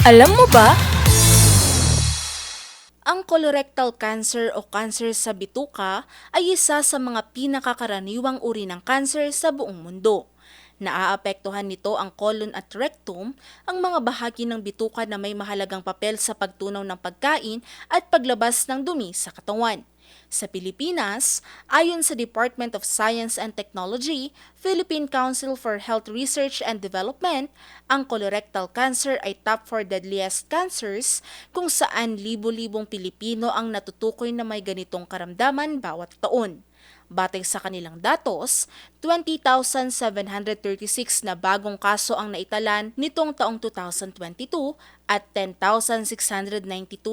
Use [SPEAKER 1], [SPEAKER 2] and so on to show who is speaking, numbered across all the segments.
[SPEAKER 1] Alam mo ba? Ang colorectal cancer o cancer sa bituka ay isa sa mga pinakakaraniwang uri ng cancer sa buong mundo. Naaapektuhan nito ang colon at rectum, ang mga bahagi ng bituka na may mahalagang papel sa pagtunaw ng pagkain at paglabas ng dumi sa katawan. Sa Pilipinas, ayon sa Department of Science and Technology, Philippine Council for Health Research and Development, ang colorectal cancer ay top 4 deadliest cancers kung saan libo-libong Pilipino ang natutukoy na may ganitong karamdaman bawat taon. Batay sa kanilang datos, 20,736 na bagong kaso ang naitalan nitong taong 2022 at 10,692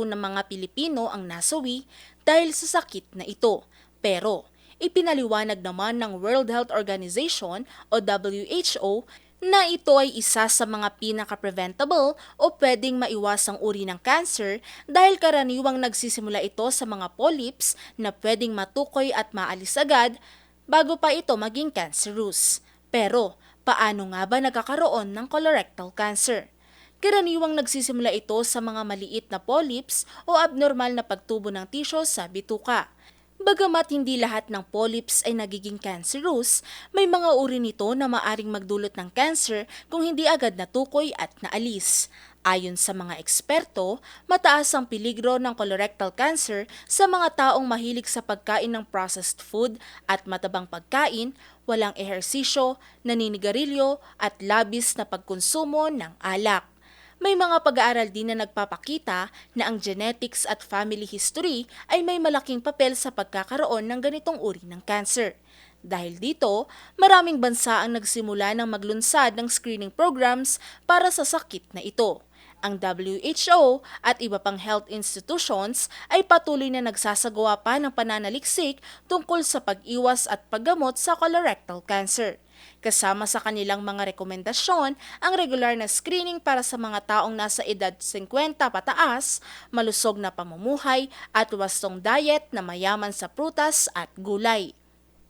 [SPEAKER 1] na mga Pilipino ang nasawi dahil sa sakit na ito. Pero, ipinaliwanag naman ng World Health Organization o WHO na ito ay isa sa mga pinaka-preventable o pwedeng maiwasang uri ng cancer dahil karaniwang nagsisimula ito sa mga polyps na pwedeng matukoy at maalis agad bago pa ito maging cancerous. Pero, paano nga ba nagkakaroon ng colorectal cancer? Karaniwang nagsisimula ito sa mga maliit na polyps o abnormal na pagtubo ng tisyo sa bituka. Bagamat hindi lahat ng polyps ay nagiging cancerous, may mga uri nito na maaring magdulot ng cancer kung hindi agad natukoy at naalis. Ayon sa mga eksperto, mataas ang peligro ng colorectal cancer sa mga taong mahilig sa pagkain ng processed food at matabang pagkain, walang ehersisyo, naninigarilyo at labis na pagkonsumo ng alak. May mga pag-aaral din na nagpapakita na ang genetics at family history ay may malaking papel sa pagkakaroon ng ganitong uri ng cancer. Dahil dito, maraming bansa ang nagsimula ng maglunsad ng screening programs para sa sakit na ito. Ang WHO at iba pang health institutions ay patuloy na nagsasagawa pa ng pananaliksik tungkol sa pag-iwas at paggamot sa colorectal cancer. Kasama sa kanilang mga rekomendasyon ang regular na screening para sa mga taong nasa edad 50 pataas, malusog na pamumuhay at wastong diet na mayaman sa prutas at gulay.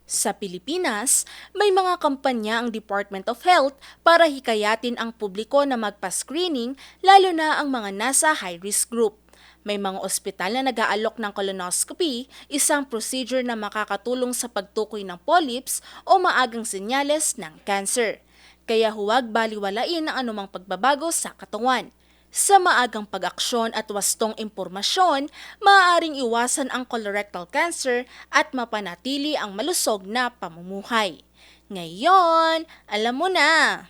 [SPEAKER 1] Sa Pilipinas, may mga kampanya ang Department of Health para hikayatin ang publiko na magpa-screening lalo na ang mga nasa high-risk group. May mga ospital na nag-aalok ng colonoscopy, isang procedure na makakatulong sa pagtukoy ng polyps o maagang senyales ng cancer. Kaya huwag baliwalain ang anumang pagbabago sa katawan. Sa maagang pag-aksyon at wastong impormasyon, maaaring iwasan ang colorectal cancer at mapanatili ang malusog na pamumuhay. Ngayon, alam mo na!